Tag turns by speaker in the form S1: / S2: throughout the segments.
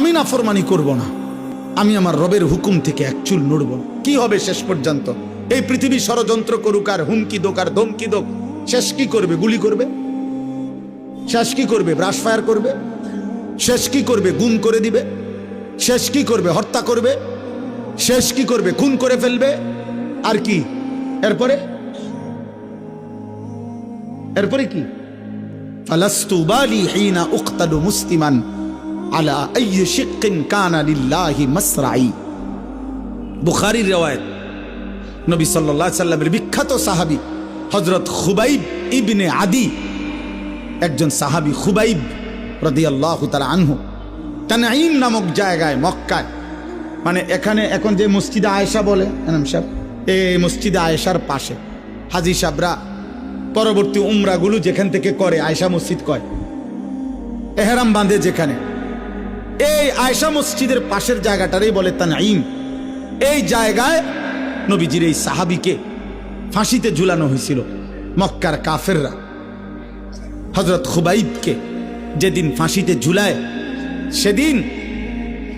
S1: আমি নাফরমানি করব না। আমি আমার রবের হুকুম থেকে এক চুল নড়ব। কি হবে শেষ পর্যন্ত? এই পৃথিবী ষড়যন্ত্র করুক আর হুমকি দোক আর ধমকি দোক, শেষ কি করবে? গুলি করবে? শেষ কি করবে? ব্রাশ ফায়ার করবে? শেষ কি করবে? গুম করে দিবে? শেষ কি করবে? হত্যা করবে? শেষ কি করবে? খুন করে ফেলবে? আর কি? এরপরে? এরপরে কি? ফালাস্তু বালি হিনা উক্তালু মুসলিমান। আলা বিখ্যাত সাহাবী হযরত খুবাইব ইবনে আদি, একজন সাহাবী খুবাইব রাদিয়াল্লাহু তাআলা আনহু, তানঈম নামক জায়গায়, মক্কায়। মানে এখানে এখন যে মসজিদে আয়েশা বলে এই মসজিদে আয়েশার পাশে। হাজি সাবরা পরবর্তী উমরাগুলো যেখান থেকে করে, আয়েশা মসজিদ কয়। এহেরাম বাঁধে যেখানে। এই আয়েশা মসজিদের পাশের জায়গাটারই বলে তানঈম। এই জায়গায় নবীজির এই সাহাবিকে ফাঁসিতে ঝুলানো হয়েছিল মক্কার কাফেররা। হজরত খুবাইবকে যেদিন ফাঁসিতে ঝুলায়, সেদিন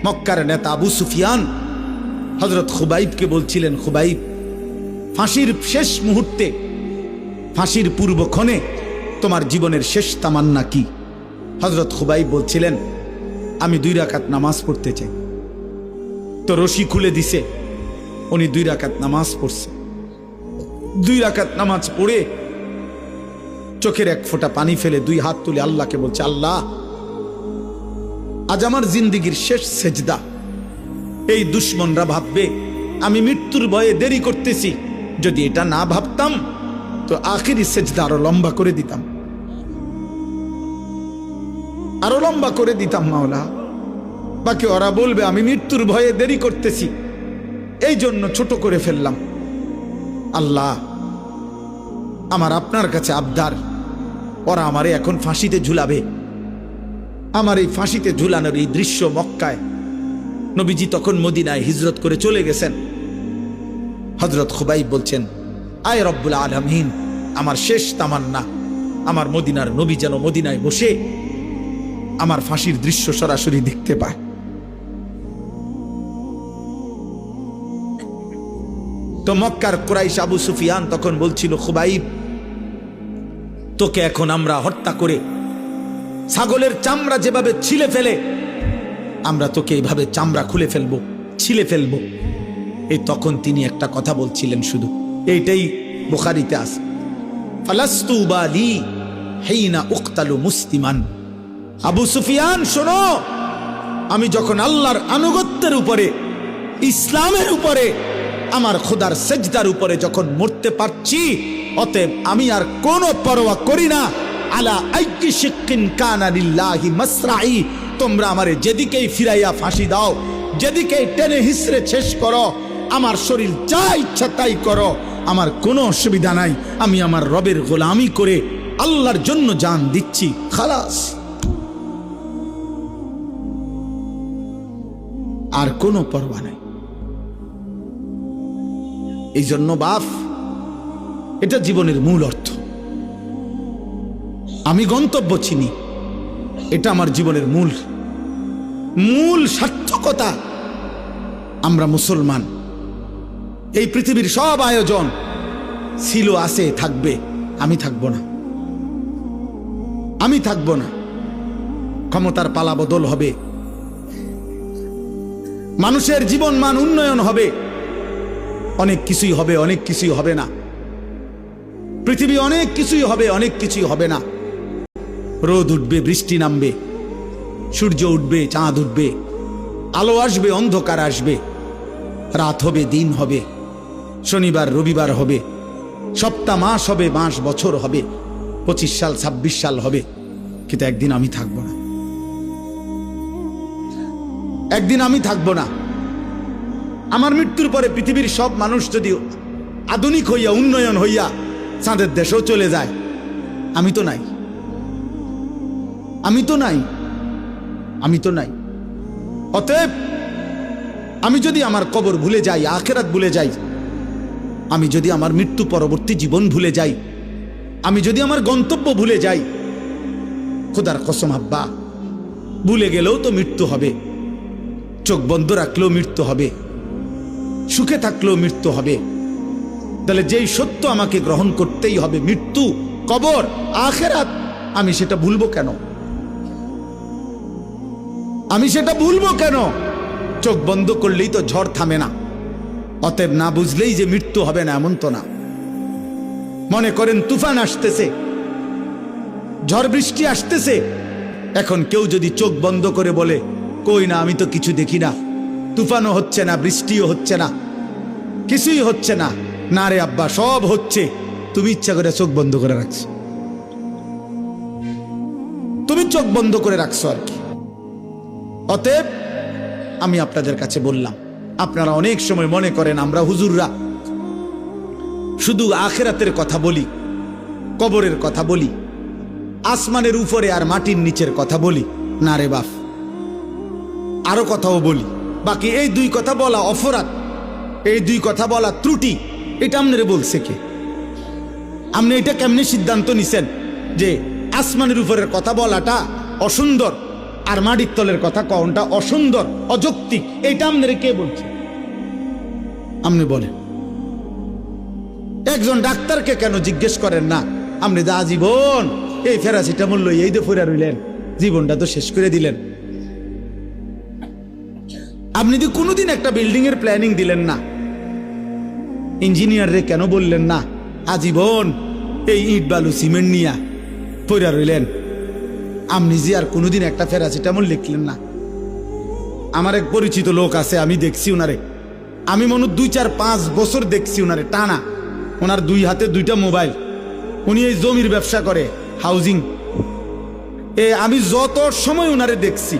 S1: মক্কার নেতা আবু সুফিয়ান হজরত খুবাইবকে বলছিলেন, খুবাইব, ফাঁসির শেষ মুহূর্তে, ফাঁসির পূর্বক্ষণে তোমার জীবনের শেষ তামান্না কি? হজরত খুবাইব বলছিলেন আমি দুই রাকাত নামাজ পড়তে চাই। তো রশি খুলে দিছে, উনি দুই রাকাত নামাজ পড়ছে। দুই রাকাত নামাজ পড়ে চোখের এক ফোঁটা পানি ফেলে দুই হাত তুলে আল্লাহকে বলছে, আল্লাহ, আজ আমার জিন্দিগির শেষ সেজদা। এই দুশ্মনরা ভাববে, আমি মৃত্যুর ভয়ে দেরি করতেছি। যদি এটা না ভাবতাম, তো আখিরি সেজদা আরও লম্বা করে দিতাম। আরও লম্বা করে দিতাম মাওলা। বাকি ওরা বলবে, আমি মৃত্যুর ভয়ে দেরি করতেছি। এই জন্য ছোট করে ফেললাম। আল্লাহ, আমার আপনার কাছে আবদার। ওরা আমারে এখন ফাঁসিতে ঝুলাবে। আমার এই ফাঁসিতে ঝুলানোর এই দৃশ্য মক্কায়। নবীজি তখন মদিনায় হিজরত করে চলে গেছেন। হজরত খুবাই বলছেন, আয় রব্বুল আলমিন, আমার শেষ তামান্না। আমার মদিনার নবী যেন মদিনায় বসে আমার ফাঁসির দৃশ্য সরাসরি দেখতে পায়। তো মক্কার কুরাইশ আবু সুফিয়ান তখন বলছিল, খুবাইব, তোকে এখন আমরা হত্যা করে ছাগলের চামড়া যেভাবে ছিলে ফেলে, আমরা তোকে এইভাবে চামড়া খুলে ফেলব, ছিলে ফেলব। এই তখন তিনি একটা কথা বলছিলেন শুধু। এইটাই বুখারিতে আস ফালাস্তু বালি হেইনা উক্তালু মুসলিমান। আবু সুফিয়ান, শোনো। আমি যখন আল্লাহর আনুগত্যের উপরে, ইসলামের উপরে, আমার খোদার সেজদার উপরে যখন মরতে পারছি, অতএব আমি আর কোনো পরোয়া করি না। আলা আইকি শিক্ষিন কানা লিল্লাহি মাসরাই। তোমরা আমারে যেদিকেই ফিরাইয়া ফাঁসি দাও, যেদিকেই টেনে হিসড়ে শেষ করো, আমার শরীর যা ইচ্ছা তাই করো। আমার কোনো অসুবিধা নাই, আমি আমার রবের গোলামি করে আল্লাহর জন্য জান দিচ্ছি, খালাস। আর কোনো পরোয়া নাই। এই জন্য বাপ, এটা জীবনের মূল অর্থ। আমি গন্তব্য চিনি, এটা আমার জীবনের মূল মূল সার্থকতা। আমরা মুসলমান, এই পৃথিবীর সব আয়োজন ছিল, আছে, থাকবে, আমি থাকব না। আমি থাকব না। ক্ষমতার পালা বদল হবে মানুষের জীবন মান উন্নয়ন হবে। অনেক কিছুই হবে, অনেক কিছুই হবে না। পৃথিবী অনেক কিছুই হবে, অনেক কিছুই হবে না। রোদ উঠবে, বৃষ্টি নামবে, সূর্য উঠবে, চাঁদ উঠবে, আলো আসবে, অন্ধকার আসবে, রাত হবে, দিন হবে, শনিবার, রবিবার হবে, সপ্তাহ, মাস হবে, মাস, বছর হবে, পঁচিশ সাল, ছাব্বিশ সাল হবে, কিন্তু একদিন আমি থাকব না। একদিন আমি থাকব না। আমার মৃত্যুর পরে পৃথিবীর সব মানুষ যদি আধুনিক হইয়া, উন্নয়ন হইয়া চাঁদের দেশেও চলে যায়, আমি তো নাই। আমি তো নাই। আমি তো নাই। অতএব আমি যদি আমার কবর ভুলে যাই, আখেরাত ভুলে যাই, আমি যদি আমার মৃত্যু পরবর্তী জীবন ভুলে যাই, আমি যদি আমার গন্তব্য ভুলে যাই, খোদার কসম আব্বা, ভুলে গেলেও তো মৃত্যু হবে। চোখ বন্ধ রাখলেও মৃত্যু হবে, সুখে থাকলেও মৃত্যু হবে। তাহলে যেই সত্য আমাকে গ্রহণ করতেই হবে, মৃত্যু, কবর, আখেরাত, আমি সেটা ভুলবো কেন? আমি সেটা ভুলবো কেন? চোখ বন্ধ করলেই তো ঝড় থামে না। অতএব না বুঝলেই যে মৃত্যু হবে না, এমন তো না। মনে করেন তুফান আসতেছে, ঝড় বৃষ্টি আসতেছে। এখন কেউ যদি চোখ বন্ধ করে বলে কই না, আমি তো কিছু দেখি না। তুফানও হচ্ছে না, বৃষ্টিও হচ্ছে না। কিছুই হচ্ছে না। না রে আব্বা, সব হচ্ছে। তুমি ইচ্ছা করে চোখ বন্ধ করে রাখছো। তুমি চোখ বন্ধ করে রাখছো আর কি। অতএব আমি আপনাদের কাছে বললাম, আপনারা অনেক সময় মনে করেন আমরা হুজুররা। শুধু আখেরাতের কথা বলি, কবরের কথা বলি, আসমানের উপরে আর মাটির নিচের কথা বলি। না রে বাপ আরও কথাও বলি। বাকি এই দুই কথা বলা অপরাধ, এই দুই কথা বলা ত্রুটি, এটা আপনারে বলছে কে? আপনি এটা কেমনি সিদ্ধান্ত নিছেন যে আসমানের উপরের কথা বলাটা অসুন্দর আর মাটির তলের কথা কনটা অসুন্দর, অযৌক্তিক এইটা আপনারে কে বলছে? আপনি বলেন। একজন ডাক্তারকে কেন জিজ্ঞেস করেন না? আপনি যা জীবন এই ফেরাসিটামল লই এই ফেরা রইলেন, জীবনটা তো শেষ করে দিলেন। আপনি তো কোনোদিন একটা বিল্ডিং এর প্ল্যানিং দিলেন না। ইঞ্জিনিয়াররে কেন বললেন না? আজীবন এই ইট বালু সিমেন্ট নিয়া পইরা রইলেন। আপনি যে আর কোনোদিন একটা ফেরাসিটামল লিখলেন না। আমার এক পরিচিত লোক আছে, আমি দেখছি ওনারে আমি মনে দুই চার পাঁচ বছর দেখছি ওনারে টানা। ওনার দুই হাতে দুইটা মোবাইল। উনি এই জমির ব্যবসা করে, হাউজিং। এ, আমি যত সময় ওনারে দেখছি,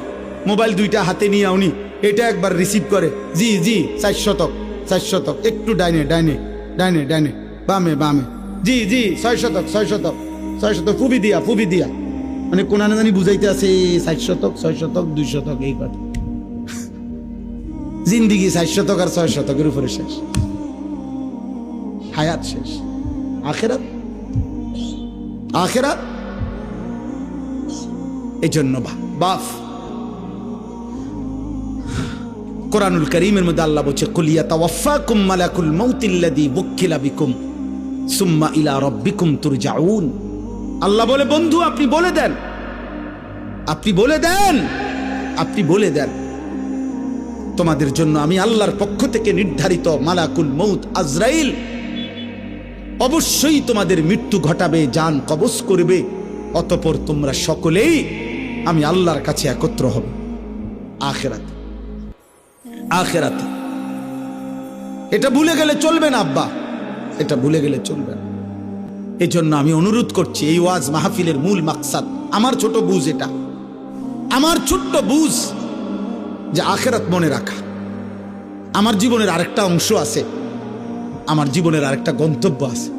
S1: মোবাইল দুইটা হাতে নিয়ে উনি এটা একবার রিসিভ করে। জি জি, চার শতক চার শতক। একটু ডাইনে ডাইনে ডাইনে ডাইনে। বামে বামে। জি জি, ছয় শতক ছয় শতক ছয় শতক। ফুবি দিয়া ফুবি দিয়া। মানে কোনানে জানি বুঝাইতে আছে ষাট শতক, ছয় শতক, দুই শতক, এই কথা জিন্দিগি ষাট শতক আর ছয় শতকের উপরে শেষ। হায়াত শেষ। আখেরাত? আখেরাত? এই জন্য বাফ। কোরআনুল করিমের মধ্যে আল্লাহ বলছে কুলিয়া তাওয়াফাকুম মালাকুল মাউতিল্লাযী বুক্কিলা বিকুম, সুম্মা ইলা রাব্বিকুম তুরজাউন। আল্লাহ বলে, বন্ধু, আপনি বলে দেন। আপনি বলে দেন? আপনি বলে দেন। তোমাদের জন্য আমি আল্লাহর পক্ষ থেকে নির্ধারিত মালাকুল মৌত আজরাইল, অবশ্যই তোমাদের মৃত্যু ঘটাবে, যান কবজ করবে, অতপর তোমরা সকলেই আমি আল্লাহর কাছে একত্র হব। আখেরাতে। আখেরাতে। এটা ভুলে গেলে চলবে না, আব্বা। এটা ভুলে গেলে চলবে না। এই জন্য আমি অনুরোধ করছি, এই ওয়াজ মাহফিলের মূল মাকসাদ, আমার ছোট বুঝ এটা। আমার ছোট্ট বুঝ যে আখেরাত মনে রাখা। আমার জীবনের আরেকটা অংশ আছে, আমার জীবনের আরেকটা গন্তব্য আছে।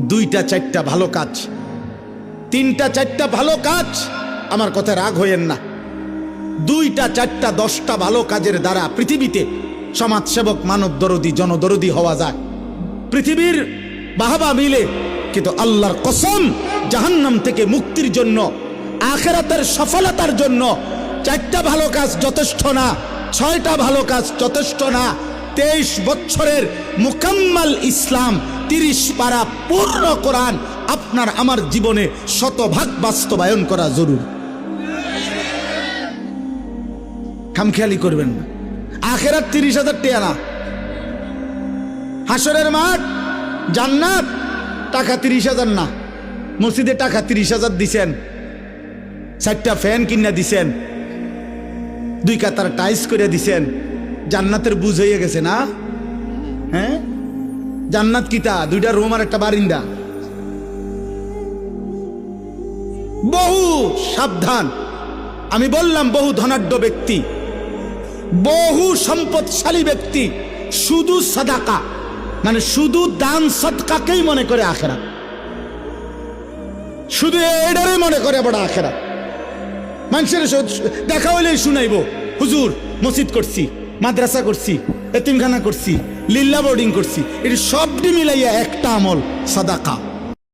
S1: দুইটা, চারটা ভালো কাজ, তিনটা, চারটা ভালো কাজ, আমার কথা রাগ হইয়েন না। দুইটা, চারটা, দশটা ভালো কাজের দ্বারা পৃথিবীতে সমাজসেবক মানব দরদি জনদরদি হওয়া যায় পৃথিবীর বাহাবা মিলে কিন্তু আল্লাহর কসম জাহান্নাম থেকে মুক্তির জন্য, আখেরাতের সফলতার জন্য চারটা ভালো কাজ যথেষ্ট না, ছয়টা ভালো কাজ যথেষ্ট না, তেইশ বছরের মুকাম্মাল ইসলাম তিরিশ পারা পূর্ণ কোরআন আপনার, আমার জীবনে শতভাগ বাস্তবায়ন করা জরুরি। খামখেয়ালি করবেন না। আখেরাত তিরিশ হাজার টিয়া না। হাসরের মাঠ, জান্নাত, টাকা তিরিশ হাজার না। মসজিদে টাকা তিরিশ হাজার দিছেন। চারটা ফ্যান কিনা দিছেন। দুই কাতার টাইস করে দিছেন। জান্নাতের বুঝ হয়ে গেছে না? হ্যাঁ? জান্নাত কিতা দুইটা রুম আর একটা বারিন্দা। বহু সাবধান। আমি বললাম, বহু ধনাঢ্য ব্যক্তি। বহু সম্পদশালী ব্যক্তি শুধু সাদাকা মানে শুধু দান সৎকাকেই মনে করে আখেরা শুধু এডারে মনে করে বড় আখেরা মানুষের দেখা হইলেই শুনাইব, হুজুর, মসজিদ করছি, মাদ্রাসা করছি, এতিমখানা করছি লিল্লা বোর্ডিং করছি, এটি সবটি মিলাইয়া একটা আমল, সাদাকা।